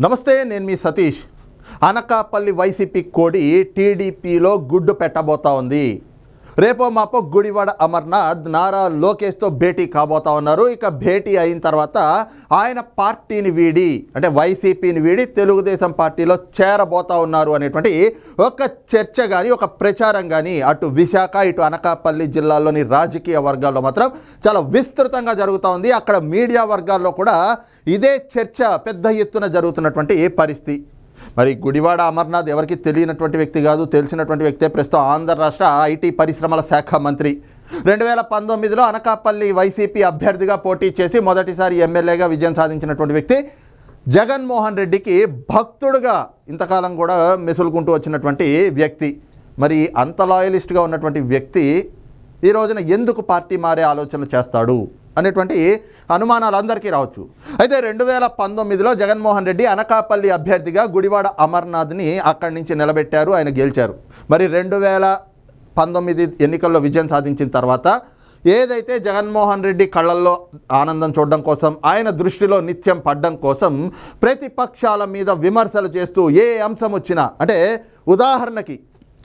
నమస్తే నేను మీ సతీష్. అనకాపల్లి వైసీపీ కోడి టీడీపీలో గుడ్డు పెట్టబోతా ఉంది. రేపో మాపో గుడివాడ అమర్నాథ్ నారా లోకేష్తో భేటీ కాబోతా ఉన్నారు. ఇక భేటీ అయిన తర్వాత ఆయన పార్టీని వీడి అంటే వైసీపీని వీడి తెలుగుదేశం పార్టీలో చేరబోతా ఉన్నారు అనేటువంటి ఒక చర్చ కానీ ఒక ప్రచారం కానీ అటు విశాఖ ఇటు అనకాపల్లి జిల్లాలోని రాజకీయ వర్గాల్లో మాత్రం చాలా విస్తృతంగా జరుగుతూ ఉంది. అక్కడ మీడియా వర్గాల్లో కూడా ఇదే చర్చ పెద్ద ఎత్తున జరుగుతున్నటువంటి పరిస్థితి. మరి గుడివాడ అమర్నాథ్ ఎవరికి తెలియనటువంటి వ్యక్తి కాదు తెలిసినటువంటి వ్యక్తే ప్రస్తుతం ఆంధ్ర రాష్ట్ర ఐటీ పరిశ్రమల శాఖ మంత్రి. రెండు వేల పంతొమ్మిదిలో అనకాపల్లి వైసీపీ అభ్యర్థిగా పోటీ చేసి మొదటిసారి ఎమ్మెల్యేగా విజయం సాధించినటువంటి వ్యక్తి జగన్మోహన్ రెడ్డికి భక్తుడుగా ఇంతకాలం కూడా మెసులుకుంటూ వచ్చినటువంటి వ్యక్తి. మరి అంత లాయలిస్ట్గా ఉన్నటువంటి వ్యక్తి ఈ రోజున ఎందుకు పార్టీ మారే ఆలోచనలు చేస్తాడు? అనేటువంటి అనుమానాలు అందరికీ రావచ్చు. అయితే రెండు వేల పంతొమ్మిదిలో జగన్మోహన్ రెడ్డి అనకాపల్లి అభ్యర్థిగా గుడివాడ అమర్నాథ్ని అక్కడి నుంచి నిలబెట్టారు ఆయన గెలిచారు. మరి రెండు వేల పంతొమ్మిది ఎన్నికల్లో విజయం సాధించిన తర్వాత ఏదైతే జగన్మోహన్ రెడ్డి కళ్ళల్లో ఆనందం చూడడం కోసం ఆయన దృష్టిలో నిత్యం పడ్డం కోసం ప్రతిపక్షాల మీద విమర్శలు చేస్తూ ఏ అంశం వచ్చినా అంటే ఉదాహరణకి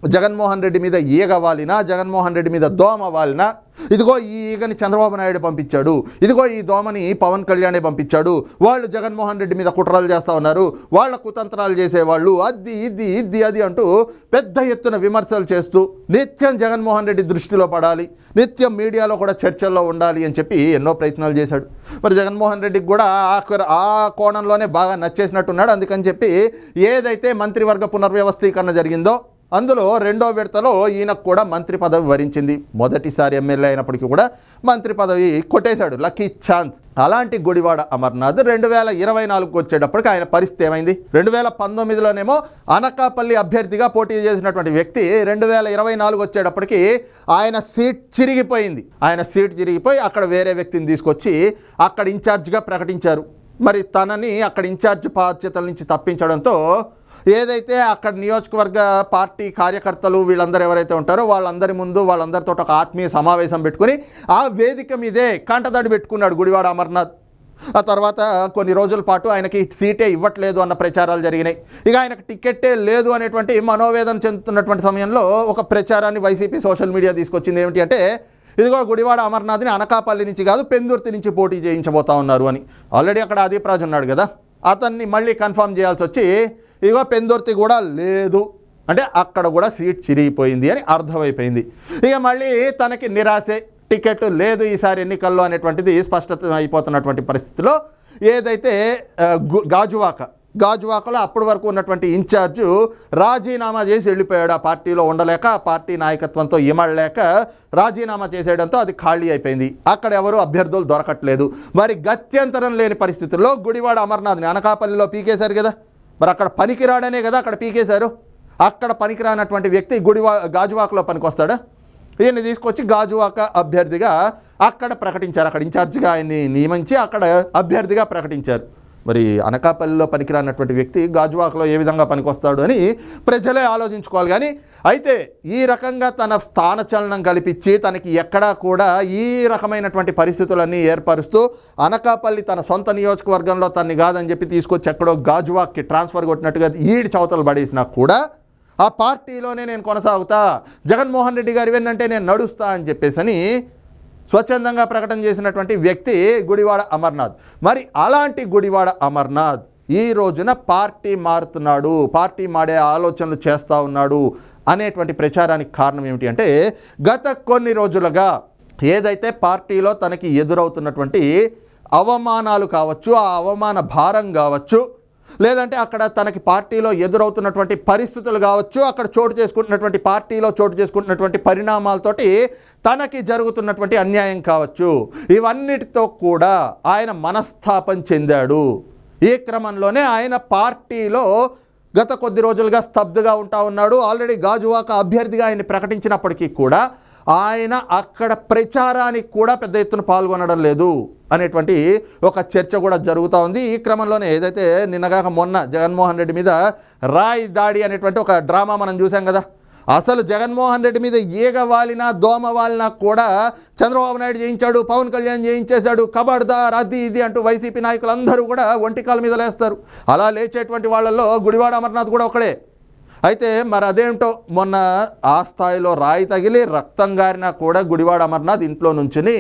జగన్మోహన్ రెడ్డి మీద ఈగ వాలినా జగన్మోహన్ రెడ్డి మీద దోమ వాలినా ఇదిగో ఈ ఈగని చంద్రబాబు నాయుడు పంపించాడు ఇదిగో ఈ దోమని పవన్ కళ్యాణే పంపించాడు వాళ్ళు జగన్మోహన్ రెడ్డి మీద కుట్రలు చేస్తూ ఉన్నారు వాళ్ళ కుతంత్రాలు చేసేవాళ్ళు అది ఇది ఇది అది అంటూ పెద్ద ఎత్తున విమర్శలు చేస్తూ నిత్యం జగన్మోహన్ రెడ్డి దృష్టిలో పడాలి నిత్యం మీడియాలో కూడా చర్చల్లో ఉండాలి అని చెప్పి ఎన్నో ప్రయత్నాలు చేశాడు. మరి జగన్మోహన్ రెడ్డికి కూడా ఆ కోణంలోనే బాగా నచ్చేసినట్టున్నాడు అందుకని చెప్పి ఏదైతే మంత్రివర్గ పునర్వ్యవస్థీకరణ జరిగిందో అందులో రెండో విడతలో ఈయనకు కూడా మంత్రి పదవి వరించింది. మొదటిసారి ఎమ్మెల్యే అయినప్పటికీ కూడా మంత్రి పదవి కొట్టేశాడు. లక్కీ ఛాన్స్ అలాంటి గుడివాడ అమర్నాథ్ రెండు వేల ఇరవై నాలుగుకి వచ్చేటప్పటికి ఆయన పరిస్థితి ఏమైంది? రెండు వేల పంతొమ్మిదిలోనేమో అనకాపల్లి అభ్యర్థిగా పోటీ చేసినటువంటి వ్యక్తి రెండు వేల ఇరవై నాలుగు వచ్చేటప్పటికి ఆయన సీట్ చిరిగిపోయింది. ఆయన సీట్ చిరిగిపోయి అక్కడ వేరే వ్యక్తిని తీసుకొచ్చి అక్కడ ఇన్ఛార్జ్గా ప్రకటించారు. మరి తనని అక్కడ ఇన్ఛార్జ్ బాధ్యతల నుంచి తప్పించడంతో ఏదైతే అక్కడ నియోజకవర్గ పార్టీ కార్యకర్తలు వీళ్ళందరూ ఎవరైతే ఉంటారో వాళ్ళందరి ముందు వాళ్ళందరితో ఒక ఆత్మీయ సమావేశం పెట్టుకుని ఆ వేదిక మీదే కంటదడి పెట్టుకున్నాడు గుడివాడ అమర్నాథ్. ఆ తర్వాత కొన్ని రోజుల పాటు ఆయనకి సీటే ఇవ్వట్లేదు అన్న ప్రచారాలు జరిగినాయి. ఇక ఆయనకు టికెట్టే లేదు అనేటువంటి మనోవేదన చెందుతున్నటువంటి సమయంలో ఒక ప్రచారాన్ని వైసీపీ సోషల్ మీడియా తీసుకొచ్చింది ఏమిటి అంటే ఇదిగో గుడివాడ అమర్నాథ్ని అనకాపల్లి నుంచి కాదు పెందుర్తి నుంచి పోటీ చేయించబోతా ఉన్నారు అని. ఆల్రెడీ అక్కడ ఆదిప్రాజ్ ఉన్నాడు కదా. అతన్ని మళ్ళీ కన్ఫర్మ్ చేయాల్సి వచ్చి ఇగో పెందుర్తి కూడా లేదు. అంటే అక్కడ కూడా సీట్ చిరిగిపోయింది అని అర్థమైపోయింది. ఇక మళ్ళీ తనకి నిరాశే. టికెట్ లేదు ఈసారి ఎన్నికల్లో అనేటువంటిది స్పష్టత అయిపోతున్నటువంటి పరిస్థితిలో ఏదైతే గు- గాజువాక గాజువాకలో అప్పటి వరకు ఉన్నటువంటి ఇన్ఛార్జు రాజీనామా చేసి వెళ్ళిపోయాడు. ఆ పార్టీలో ఉండలేక పార్టీ నాయకత్వంతో ఇమడలేక రాజీనామా చేసేయడంతో అది ఖాళీ అయిపోయింది. అక్కడ ఎవరు అభ్యర్థులు దొరకట్లేదు. మరి గత్యంతరం లేని పరిస్థితుల్లో గుడివాడ అమర్నాథ్ని అనకాపల్లిలో పీకేశారు కదా. మరి అక్కడ పనికిరాడనే కదా అక్కడ పీకేశారు. అక్కడ పనికిరానటువంటి వ్యక్తి గుడివా గాజువాకలో పనికొస్తాడా? ఈయన్ని తీసుకొచ్చి గాజువాక అభ్యర్థిగా అక్కడ ప్రకటించారు. అక్కడ ఇన్ఛార్జిగా ఆయన్ని నియమించి అక్కడ అభ్యర్థిగా ప్రకటించారు. మరి అనకాపల్లిలో పనికిరానటువంటి వ్యక్తి గాజువాకలో ఏ విధంగా పనికొస్తాడు అని ప్రజలే ఆలోచించుకోవాలి. కానీ అయితే ఈ రకంగా తన స్థానచలనం కల్పించి తనకి ఎక్కడా కూడా ఈ రకమైనటువంటి పరిస్థితులన్నీ ఏర్పరుస్తూ అనకాపల్లి తన సొంత నియోజకవర్గంలో తన్ని కాదని చెప్పి తీసుకొచ్చి ఎక్కడో గాజువాక్కి ట్రాన్స్ఫర్ కొట్టినట్టుగా ఈడి చవతలు పడేసినా కూడా ఆ పార్టీలోనే నేను కొనసాగుతా. జగన్మోహన్ రెడ్డి గారి వెన్నంటే నేను నడుస్తా అని చెప్పేసి అని స్వచ్ఛందంగా ప్రకటన చేసినటువంటి వ్యక్తి గుడివాడ అమర్నాథ్. మరి అలాంటి గుడివాడ అమర్నాథ్ ఈ రోజున పార్టీ మారుతున్నాడు పార్టీ మాడే ఆలోచనలు చేస్తూ ఉన్నాడు అనేటువంటి ప్రచారానికి కారణం ఏమిటి అంటే గత కొన్ని రోజులుగా ఏదైతే పార్టీలో తనకి ఎదురవుతున్నటువంటి అవమానాలు కావచ్చు ఆ అవమాన భారం కావచ్చు లేదంటే అక్కడ తనకి పార్టీలో ఎదురవుతున్నటువంటి పరిస్థితులు కావచ్చు అక్కడ చోటు చేసుకుంటున్నటువంటి పార్టీలో చోటు చేసుకుంటున్నటువంటి పరిణామాలతోటి తనకి జరుగుతున్నటువంటి అన్యాయం కావచ్చు. ఇవన్నిటితో కూడా ఆయన మనస్తాపం చెందాడు. ఈ క్రమంలోనే ఆయన పార్టీలో గత కొద్ది రోజులుగా స్తబ్దుగా ఉంటా ఉన్నాడు. ఆల్రెడీ గాజువాక అభ్యర్థిగా ఆయన ప్రకటించినప్పటికీ కూడా ఆయన అక్కడ ప్రచారానికి కూడా పెద్ద ఎత్తున పాల్గొనడం లేదు అనేటువంటి ఒక చర్చ కూడా జరుగుతూ ఉంది. ఈ క్రమంలోనే ఏదైతే నిన్నగాక మొన్న జగన్మోహన్ రెడ్డి మీద రాయ్ దాడి అనేటువంటి ఒక డ్రామా మనం చూసాం కదా. అసలు జగన్మోహన్ రెడ్డి మీద ఈగ వాలినా దోమ వాలినా కూడా చంద్రబాబు నాయుడు చేయించాడు పవన్ కళ్యాణ్ చేయించేశాడు కబడ్దార్ అది ఇది అంటూ వైసీపీ నాయకులందరూ కూడా ఒంటికాల మీద లేస్తారు. అలా లేచేటువంటి వాళ్ళల్లో గుడివాడ అమర్నాథ్ కూడా ఒకడే. అయితే మరి అదేంటో మొన్న ఆ స్థాయిలో రాయి తగిలి రక్తం గారినా కూడా గుడివాడ అమర్నాథ్ ఇంట్లో నుంచుని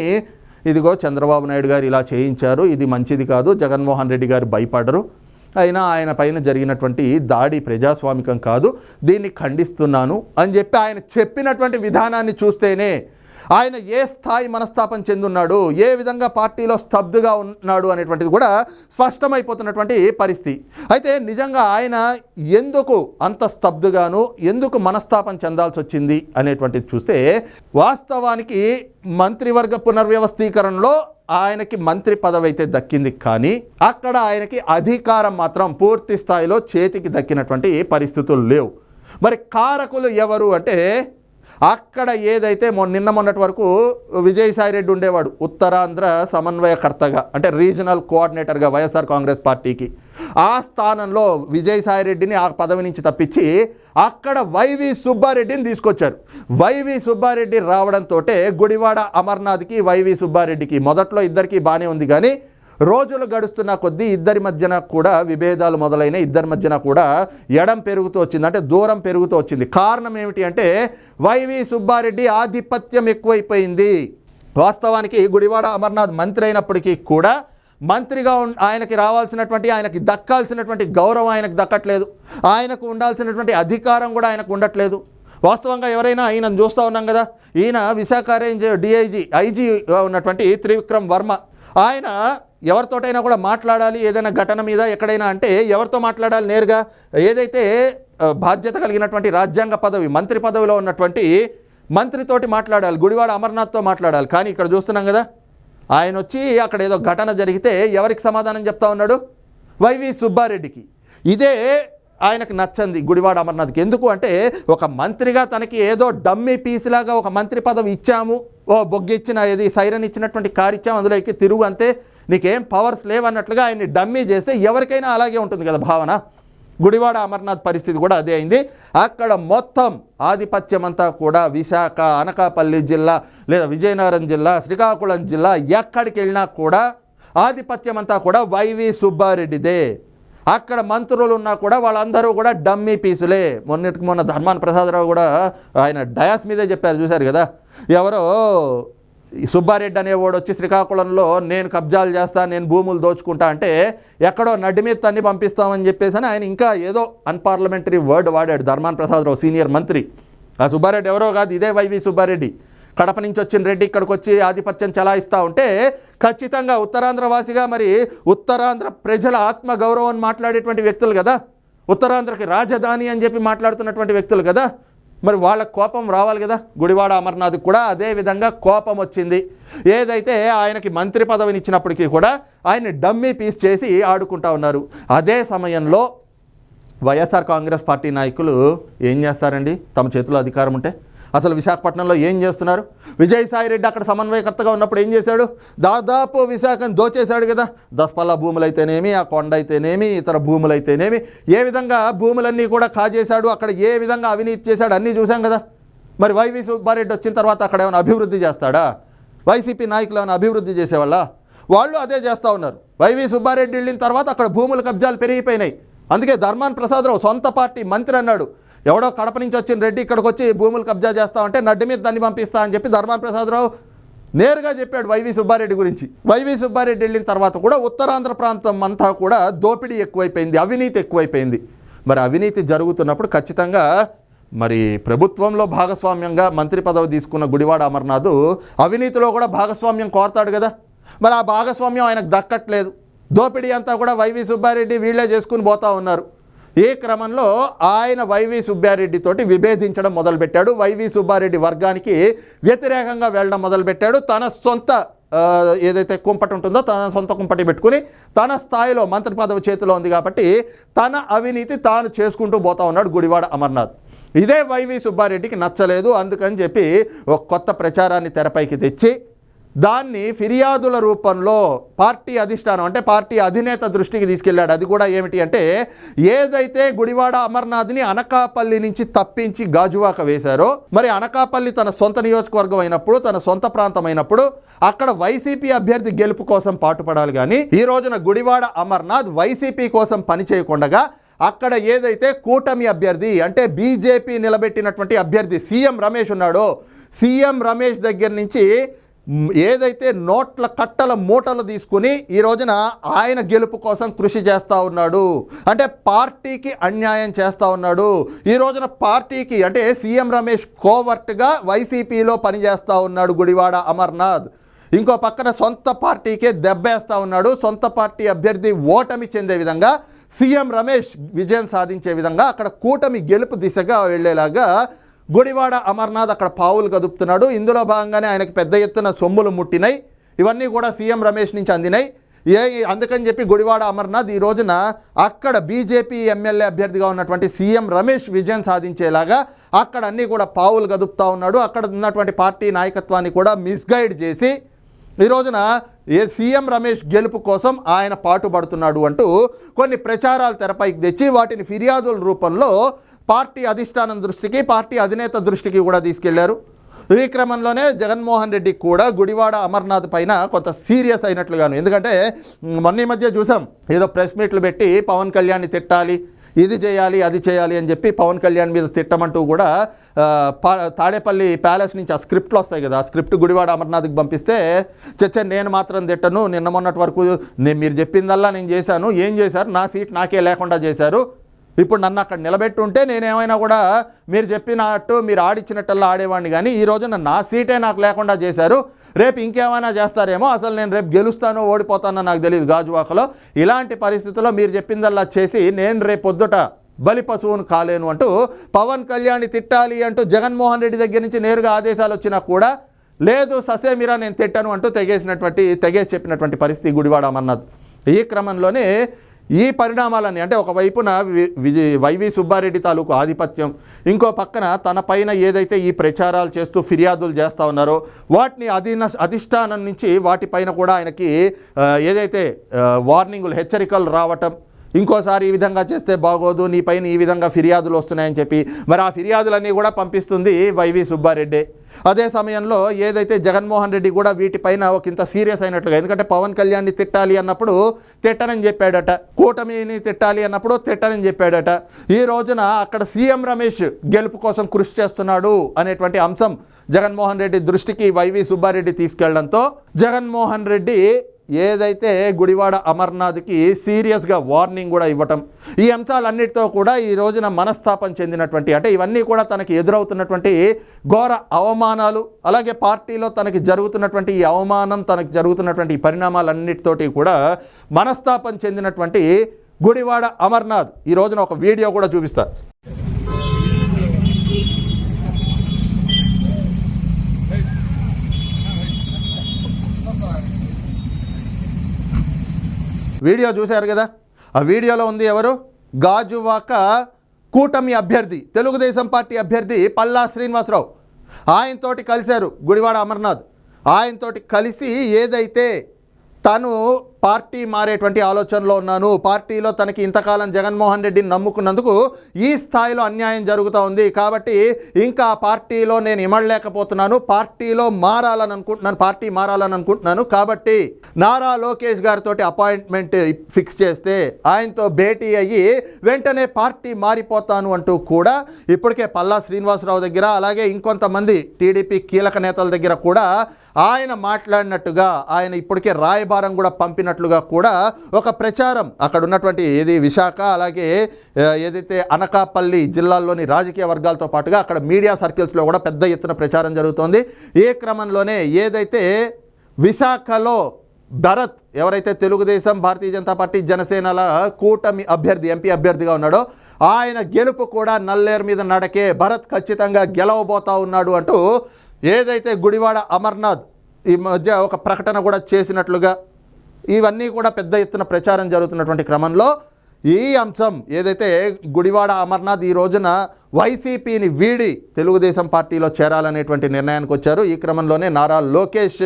ఇదిగో చంద్రబాబు నాయుడు గారు ఇలా చేయించారు ఇది మంచిది కాదు జగన్మోహన్ రెడ్డి గారు భయపడరు. అయినా ఆయన పైన జరిగినటువంటి దాడి ప్రజాస్వామికం కాదు దీన్ని ఖండిస్తున్నాను అని చెప్పి ఆయన చెప్పినటువంటి విధానాన్ని చూస్తేనే ఆయన ఏ స్థాయి మనస్తాపం చెందున్నాడు ఏ విధంగా పార్టీలో స్తబ్దుగా ఉన్నాడు అనేటువంటిది కూడా స్పష్టమైపోతున్నటువంటి పరిస్థితి. అయితే నిజంగా ఆయన ఎందుకు అంత స్తబ్దుగాను ఎందుకు మనస్తాపం చెందాల్సి వచ్చింది అనేటువంటిది చూస్తే వాస్తవానికి మంత్రివర్గ పునర్వ్యవస్థీకరణలో ఆయనకి మంత్రి పదవి అయితే దక్కింది కానీ అక్కడ ఆయనకి అధికారం మాత్రం పూర్తి స్థాయిలో చేతికి దక్కినటువంటి పరిస్థితులు లేవు. మరి కారకులు ఎవరు అంటే అక్కడ ఏదైతే మొన్న నిన్న మొన్నటి వరకు విజయసాయి రెడ్డి ఉండేవాడు ఉత్తరాంధ్ర సమన్వయకర్తగా అంటే రీజనల్ కోఆర్డినేటర్గా వైఎస్ఆర్ కాంగ్రెస్ పార్టీకి ఆ స్థానంలో విజయసాయి రెడ్డిని ఆ పదవి నుంచి తప్పించి అక్కడ వైవి సుబ్బారెడ్డిని తీసుకొచ్చారు. వైవి సుబ్బారెడ్డి రావడంతో గుడివాడ అమర్నాథ్కి వైవి సుబ్బారెడ్డికి మొదట్లో ఇద్దరికి బాగానే ఉంది కానీ రోజులు గడుస్తున్న కొద్దీ ఇద్దరి మధ్యన కూడా విభేదాలు మొదలైన ఇద్దరి మధ్యన కూడా ఎడం పెరుగుతూ వచ్చింది. అంటే దూరం పెరుగుతూ వచ్చింది. కారణం ఏమిటి అంటే వైవి సుబ్బారెడ్డి ఆధిపత్యం ఎక్కువైపోయింది. వాస్తవానికి గుడివాడ అమర్నాథ్ మంత్రి అయినప్పటికీ కూడా మంత్రిగా ఉన్- ఆయనకి రావాల్సినటువంటి ఆయనకి దక్కాల్సినటువంటి గౌరవం ఆయనకు దక్కట్లేదు. ఆయనకు ఉండాల్సినటువంటి అధికారం కూడా ఆయనకు ఉండట్లేదు. వాస్తవంగా ఎవరైనా ఈయన చూస్తూ ఉన్నాం కదా. ఈయన విశాఖ రేంజ్ డిఐజీ ఐజీగా ఉన్నటువంటి త్రివిక్రమ్ వర్మ. ఆయన ఎవరితోటైనా కూడా మాట్లాడాలి ఏదైనా ఘటన మీద ఎక్కడైనా అంటే ఎవరితో మాట్లాడాలి నేరుగా? ఏదైతే బాధ్యత కలిగినటువంటి రాజ్యాంగ పదవి మంత్రి పదవిలో ఉన్నటువంటి మంత్రితోటి మాట్లాడాలి గుడివాడ అమర్నాథ్తో మాట్లాడాలి. కానీ ఇక్కడ చూస్తున్నాం కదా ఆయన వచ్చి అక్కడ ఏదో ఘటన జరిగితే ఎవరికి సమాధానం చెప్తా ఉన్నాడు? వైవి సుబ్బారెడ్డికి. ఇదే ఆయనకు నచ్చంది గుడివాడ అమర్నాథ్కి. ఎందుకు అంటే ఒక మంత్రిగా తనకి ఏదో డమ్మీ పీసులాగా ఒక మంత్రి పదవి ఇచ్చాము. ఓ బొగ్గిచ్చిన ఏది సైరన్ ఇచ్చినటువంటి కారు ఇచ్చాము అందులో ఎక్కి తిరుగు అంతే. నీకేం పవర్స్ లేవన్నట్లుగా ఆయన్ని డమ్మీ చేస్తే ఎవరికైనా అలాగే ఉంటుంది కదా భావన. గుడివాడ అమర్నాథ్ పరిస్థితి కూడా అదే అయింది. అక్కడ మొత్తం ఆధిపత్యం అంతా కూడా విశాఖ అనకాపల్లి జిల్లా లేదా విజయనగరం జిల్లా శ్రీకాకుళం జిల్లా ఎక్కడికి వెళ్ళినా కూడా ఆధిపత్యం అంతా కూడా వైవి సుబ్బారెడ్డిదే. అక్కడ మంత్రులు ఉన్నా కూడా వాళ్ళందరూ కూడా డమ్మీ పీసులే. మొన్నటికి మొన్న ధర్మాన ప్రసాదరావు కూడా ఆయన డయాస్ మీదే చెప్పారు చూశారు కదా? ఎవరో సుబ్బారెడ్డి అనేవాడు వచ్చి శ్రీకాకుళంలో నేను కబ్జాలు చేస్తా నేను భూములు దోచుకుంటా అంటే ఎక్కడో నడ్డి మీద తన్ని పంపిస్తామని చెప్పేసి అని ఆయన ఇంకా ఏదో అన్పార్లమెంటరీ వర్డ్ వాడాడు. ధర్మాన ప్రసాదరావు సీనియర్ మంత్రి. ఆ సుబ్బారెడ్డి ఎవరో కాదు ఇదే వైవి సుబ్బారెడ్డి. కడప నుంచి వచ్చిన రెడ్డి ఇక్కడికి వచ్చి ఆధిపత్యం చలాయిస్తూ ఉంటే ఖచ్చితంగా ఉత్తరాంధ్ర వాసిగా మరి ఉత్తరాంధ్ర ప్రజల ఆత్మ గౌరవం మాట్లాడేటువంటి వ్యక్తులు కదా. ఉత్తరాంధ్రకి రాజధాని అని చెప్పి మాట్లాడుతున్నటువంటి వ్యక్తులు కదా. మరి వాళ్ళ కోపం రావాలి కదా? గుడివాడ అమర్నాథ్ కూడా అదే విధంగా కోపం వచ్చింది. ఏదైతే ఆయనకి మంత్రి పదవిని ఇచ్చినప్పటికీ కూడా ఆయన్ని డమ్మీ పీస్ చేసి ఆడుకుంటా ఉన్నారు. అదే సమయంలో వైఎస్ఆర్ కాంగ్రెస్ పార్టీ నాయకులు ఏం చేస్తారండి? తమ చేతిలో అధికారం ఉంటే? అసలు విశాఖపట్నంలో ఏం చేస్తున్నారు? విజయసాయి రెడ్డి అక్కడ సమన్వయకర్తగా ఉన్నప్పుడు ఏం చేశాడు? దాదాపు విశాఖను దోచేశాడు కదా. దస్పల్ల భూములు అయితేనేమి ఆ కొండ అయితేనేమి ఇతర భూములు అయితేనేమి ఏ విధంగా భూములన్నీ కూడా కాజేశాడు అక్కడ ఏ విధంగా అవినీతి చేశాడు అన్నీ చూసాం కదా. మరి వైవి సుబ్బారెడ్డి వచ్చిన తర్వాత అక్కడ ఏమైనా అభివృద్ధి చేస్తాడా? వైసీపీ నాయకులు ఏమైనా అభివృద్ధి చేసేవాళ్ళ? వాళ్ళు అదే చేస్తూ ఉన్నారు. వైవి సుబ్బారెడ్డి వెళ్ళిన తర్వాత అక్కడ భూముల కబ్జాలు పెరిగిపోయినాయి. అందుకే ధర్మాన్ ప్రసాదరావు సొంత పార్టీ మంత్రి అన్నాడు. ఎవడో కడప నుంచి వచ్చిన రెడ్డి ఇక్కడికి వచ్చి భూములు కబ్జా చేస్తా ఉంటే నడ్డి మీద దాన్ని పంపిస్తా అని చెప్పి ధర్మాన ప్రసాదరావు నేరుగా చెప్పాడు వైవి సుబ్బారెడ్డి గురించి. వైవి సుబ్బారెడ్డి వెళ్ళిన తర్వాత కూడా ఉత్తరాంధ్ర ప్రాంతం అంతా కూడా దోపిడీ ఎక్కువైపోయింది అవినీతి ఎక్కువైపోయింది. మరి అవినీతి జరుగుతున్నప్పుడు ఖచ్చితంగా మరి ప్రభుత్వంలో భాగస్వామ్యంగా మంత్రి పదవి తీసుకున్న గుడివాడ అమర్నాథ్ అవినీతిలో కూడా భాగస్వామ్యం కోరతాడు కదా. మరి ఆ భాగస్వామ్యం ఆయనకు దక్కట్లేదు. దోపిడీ అంతా కూడా వైవి సుబ్బారెడ్డి వీళ్ళే చేసుకుని పోతా ఉన్నారు. ఈ క్రమంలో ఆయన వైవి సుబ్బారెడ్డితోటి విభేదించడం మొదలుపెట్టాడు. వైవి సుబ్బారెడ్డి వర్గానికి వ్యతిరేకంగా వెళ్ళడం మొదలుపెట్టాడు. తన సొంత ఏదైతే కుంపటి ఉంటుందో తన సొంత కుంపటి పెట్టుకుని తన స్థాయిలో మంత్రి పదవి చేతిలో ఉంది కాబట్టి తన అవినీతి తాను చేసుకుంటూ పోతా ఉన్నాడు గుడివాడ అమర్నాథ్. ఇదే వైవి సుబ్బారెడ్డికి నచ్చలేదు. అందుకని చెప్పి ఒక కొత్త ప్రచారాన్ని తెరపైకి తెచ్చి దాన్ని ఫిర్యాదుల రూపంలో పార్టీ అధిష్టానం అంటే పార్టీ అధినేత దృష్టికి తీసుకెళ్ళాడు అది కూడా ఏమిటి అంటే ఏదైతే గుడివాడ అమర్నాథ్ని అనకాపల్లి నుంచి తప్పించి గాజువాక వేశారో మరి అనకాపల్లి తన సొంత నియోజకవర్గం అయినప్పుడు తన సొంత ప్రాంతం అయినప్పుడు అక్కడ వైసీపీ అభ్యర్థి గెలుపు కోసం పాటుపడాలి కానీ ఈ రోజున గుడివాడ అమర్నాథ్ వైసీపీ కోసం పనిచేయకుండగా అక్కడ ఏదైతే కూటమి అభ్యర్థి అంటే బీజేపీ నిలబెట్టినటువంటి అభ్యర్థి సీఎం రమేష్ ఉన్నాడో సీఎం రమేష్ దగ్గర నుంచి ఏదైతే నోట్ల కట్టల మూటలు తీసుకుని ఈ రోజున ఆయన గెలుపు కోసం కృషి చేస్తూ ఉన్నాడు. అంటే పార్టీకి అన్యాయం చేస్తూ ఉన్నాడు. ఈ రోజున పార్టీకి అంటే సీఎం రమేష్ కోవర్ట్గా వైసీపీలో పనిచేస్తూ ఉన్నాడు గుడివాడ అమర్నాథ్. ఇంకో పక్కన సొంత పార్టీకే దెబ్బేస్తూ ఉన్నాడు. సొంత పార్టీ అభ్యర్థి ఓటమి చెందే విధంగా సీఎం రమేష్ విజయం సాధించే విధంగా అక్కడ కూటమి గెలుపు దిశగా వెళ్ళేలాగా గుడివాడ అమర్నాథ్ అక్కడ పావులు కదుపుతున్నాడు. ఇందులో భాగంగానే ఆయనకు పెద్ద ఎత్తున సొమ్ములు ముట్టినాయి. ఇవన్నీ కూడా సీఎం రమేష్ నుంచి అందినాయి. ఏ అందుకని చెప్పి గుడివాడ అమర్నాథ్ ఈ రోజున అక్కడ బీజేపీ ఎమ్మెల్యే అభ్యర్థిగా ఉన్నటువంటి సీఎం రమేష్ విజయం సాధించేలాగా అక్కడ అన్నీ కూడా పావులు గదుపుతా ఉన్నాడు. అక్కడ ఉన్నటువంటి పార్టీ నాయకత్వాన్ని కూడా మిస్గైడ్ చేసి ఈ రోజున ఏ సీఎం రమేష్ గెలుపు కోసం ఆయన పాటుపడుతున్నాడు అంటూ కొన్ని ప్రచారాలు తెరపైకి తెచ్చి వాటిని ఫిర్యాదుల రూపంలో పార్టీ అధిష్టానం దృష్టికి పార్టీ అధినేత దృష్టికి కూడా తీసుకెళ్ళారు. ఈ క్రమంలోనే జగన్మోహన్ రెడ్డి కూడా గుడివాడ అమర్నాథ్ పైన కొంత సీరియస్ అయినట్లుగాను. ఎందుకంటే మొన్న మధ్య చూసాం ఏదో ప్రెస్ మీట్లు పెట్టి పవన్ కళ్యాణ్ని తిట్టాలి ఇది చేయాలి అది చేయాలి అని చెప్పి పవన్ కళ్యాణ్ మీద తిట్టమంటూ కూడా పా- తాడేపల్లి ప్యాలెస్ నుంచి ఆ స్క్రిప్ట్లు వస్తాయి కదా ఆ స్క్రిప్ట్ గుడివాడ అమర్నాథ్కి పంపిస్తే చచ్చ నేను మాత్రం తిట్టను నిన్న మొన్నటి వరకు నేను మీరు చెప్పిందల్లా నేను చేశాను ఏం చేశారు నా సీట్ నాకే లేకుండా చేశారు ఇప్పుడు నన్ను అక్కడ నిలబెట్టుంటే నేనేమైనా కూడా మీరు చెప్పినట్టు మీరు ఆడిచ్చినట్టల్లా ఆడేవాడిని కానీ ఈ రోజున నా సీటే నాకు లేకుండా చేశారు. రేపు ఇంకేమైనా చేస్తారేమో అసలు నేను రేపు గెలుస్తానో ఓడిపోతానో నాకు తెలియదు గాజువాకలో ఇలాంటి పరిస్థితుల్లో మీరు చెప్పిందల్లా చేసి నేను రేపు పొద్దుట బలి పశువును కాలేను అంటూ పవన్ కళ్యాణ్ తిట్టాలి అంటూ జగన్మోహన్ రెడ్డి దగ్గర నుంచి నేరుగా ఆదేశాలు వచ్చినా కూడా లేదు ససేమిరా నేను తిట్టాను అంటూ తెగేసినటువంటి తెగేసి చెప్పినటువంటి పరిస్థితి గుడివాడ అమర్నాథ్ ఈ క్రమంలోనే ఈ పరిణామాలన్నీ అంటే ఒకవైపున వి- వైవి సుబ్బారెడ్డి తాలూకు ఆధిపత్యం ఇంకో పక్కన తన పైన ఏదైతే ఈ ప్రచారాలు చేస్తూ ఫిర్యాదులు చేస్తూ ఉన్నారో వాటిని అధీన అధిష్టానం నుంచి వాటిపైన కూడా ఆయనకి ఏదైతే వార్నింగులు హెచ్చరికలు రావటం ఇంకోసారి ఈ విధంగా చేస్తే బాగోదు నీ పైన ఈ విధంగా ఫిర్యాదులు వస్తున్నాయని చెప్పి మరి ఆ ఫిర్యాదులన్నీ కూడా పంపిస్తుంది వైవి సుబ్బారెడ్డి. అదే సమయంలో ఏదైతే జగన్మోహన్ రెడ్డి కూడా వీటిపైన ఒక ఇంత సీరియస్ అయినట్లుగా ఎందుకంటే పవన్ కళ్యాణ్ని తిట్టాలి అన్నప్పుడు తిట్టనని చెప్పాడట కూటమిని తిట్టాలి అన్నప్పుడు తిట్టనని చెప్పాడట. ఈ రోజున అక్కడ సీఎం రమేష్ గెలుపు కోసం కృషి చేస్తున్నాడు అనేటువంటి అంశం జగన్మోహన్ రెడ్డి దృష్టికి వైవి సుబ్బారెడ్డి తీసుకెళ్ళడంతో జగన్మోహన్ రెడ్డి ఏదైతే గుడివాడ అమర్నాథ్కి సీరియస్గా వార్నింగ్ కూడా ఇవ్వటం ఈ అంశాలన్నిటితో కూడా ఈ రోజున మనస్తాపం చెందినటువంటి అంటే ఇవన్నీ కూడా తనకి ఎదురవుతున్నటువంటి ఘోర అవమానాలు అలాగే పార్టీలో తనకి జరుగుతున్నటువంటి ఈ అవమానం తనకి జరుగుతున్నటువంటి ఈ పరిణామాలన్నిటితోటి కూడా మనస్తాపం చెందినటువంటి గుడివాడ అమర్నాథ్. ఈ రోజున ఒక వీడియో కూడా చూపిస్తా. వీడియో చూశారు కదా? ఆ వీడియోలో ఉంది ఎవరు? గాజువాక కూటమి అభ్యర్థి తెలుగుదేశం పార్టీ అభ్యర్థి పల్లా శ్రీనివాసరావు. ఆయనతోటి కలిశారు గుడివాడ అమర్నాథ్. ఆయనతోటి కలిసి ఏదైతే తను పార్టీ మారేటువంటి ఆలోచనలో ఉన్నాను. పార్టీలో తనకి ఇంతకాలం జగన్మోహన్ రెడ్డిని నమ్ముకున్నందుకు ఈ స్థాయిలో అన్యాయం జరుగుతూ ఉంది. కాబట్టి ఇంకా పార్టీలో నేను ఇమడలేకపోతున్నాను. పార్టీలో మారాలని అనుకుంటున్నాను. పార్టీ మారాలని అనుకుంటున్నాను. కాబట్టి నారా లోకేష్ గారితో అపాయింట్మెంట్ ఫిక్స్ చేస్తే ఆయనతో భేటీ అయ్యి వెంటనే పార్టీ మారిపోతాను అంటూ కూడా ఇప్పటికే పల్లా శ్రీనివాసరావు దగ్గర అలాగే ఇంకొంతమంది టీడీపీ కీలక నేతల దగ్గర కూడా ఆయన మాట్లాడినట్టుగా ఆయన ఇప్పటికే రాయబారం కూడా పంపిన పంపినట్లుగా కూడా ఒక ప్రచారం అక్కడ ఉన్నటువంటి ఏది విశాఖ అలాగే ఏదైతే అనకాపల్లి జిల్లాల్లోని రాజకీయ వర్గాలతో పాటుగా అక్కడ మీడియా సర్కిల్స్లో కూడా పెద్ద ఎత్తున ప్రచారం జరుగుతోంది. ఈ క్రమంలోనే ఏదైతే విశాఖలో భరత్ ఎవరైతే తెలుగుదేశం భారతీయ జనతా పార్టీ జనసేనల కూటమి అభ్యర్థి ఎంపీ అభ్యర్థిగా ఉన్నాడో ఆయన గెలుపు కూడా నల్లేరు మీద నడకే భరత్ ఖచ్చితంగా గెలవబోతా ఉన్నాడు అంటూ ఏదైతే గుడివాడ అమర్నాథ్ ఈ మధ్య ఒక ప్రకటన కూడా చేసినట్లుగా ఇవన్నీ కూడా పెద్ద ఎత్తున ప్రచారం జరుగుతున్నటువంటి క్రమంలో ఈ అంశం ఏదైతే గుడివాడ అమర్నాథ్ ఈ రోజున వైసీపీని వీడి తెలుగుదేశం పార్టీలో చేరాలనేటువంటి నిర్ణయానికి వచ్చారు. ఈ క్రమంలోనే నారా లోకేష్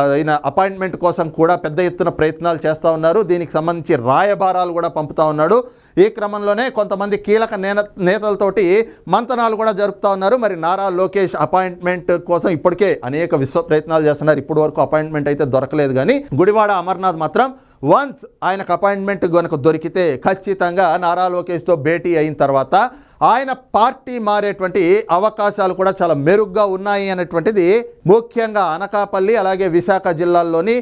ఆయన అపాయింట్మెంట్ కోసం కూడా పెద్ద ఎత్తున ప్రయత్నాలు చేస్తూ ఉన్నారు. దీనికి సంబంధించి రాయబారాలు కూడా పంపుతా ఉన్నాడు. ఈ క్రమంలోనే కొంతమంది కీలక నేన నేతలతోటి మంతనాలు కూడా జరుపుతా ఉన్నారు. మరి నారా లోకేష్ అపాయింట్మెంట్ కోసం ఇప్పటికే అనేక విశ్వ ప్రయత్నాలు చేస్తున్నారు. ఇప్పటి వరకు అపాయింట్మెంట్ అయితే దొరకలేదు కానీ గుడివాడ అమర్నాథ్ మాత్రం వన్స్ ఆయనకు అపాయింట్మెంట్ కనుక దొరికితే ఖచ్చితంగా నారా లోకేష్తో భేటీ అయిన తర్వాత ఆయన పార్టీ మారేటువంటి అవకాశాలు కూడా చాలా మెరుగ్గా ఉన్నాయి అనేటువంటిది ముఖ్యంగా అనకాపల్లి అలాగే విశాఖ జిల్లాల్లోని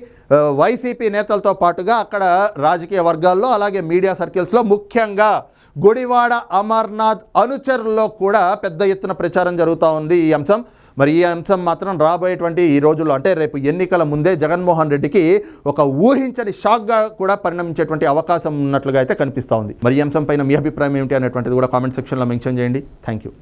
వైసీపీ నేతలతో పాటుగా అక్కడ రాజకీయ వర్గాల్లో అలాగే మీడియా సర్కిల్స్లో ముఖ్యంగా గుడివాడ అమర్నాథ్ అనుచరుల్లో కూడా పెద్ద ఎత్తున ప్రచారం జరుగుతూ ఉంది ఈ అంశం. మరి ఈ అంశం మాత్రం రాబోయేటువంటి ఈ రోజుల్లో అంటే రేపు ఎన్నికల ముందే జగన్మోహన్ రెడ్డికి ఒక ఊహించని షాక్గా కూడా పరిణమించేటువంటి అవకాశం ఉన్నట్లుగా అయితే కనిపిస్తూ ఉంది. మరి ఈ అంశం పైన మీ అభిప్రాయం ఏమిటి అనేటువంటిది కూడా కామెంట్ సెక్షన్లో మెన్షన్ చేయండి. Thank you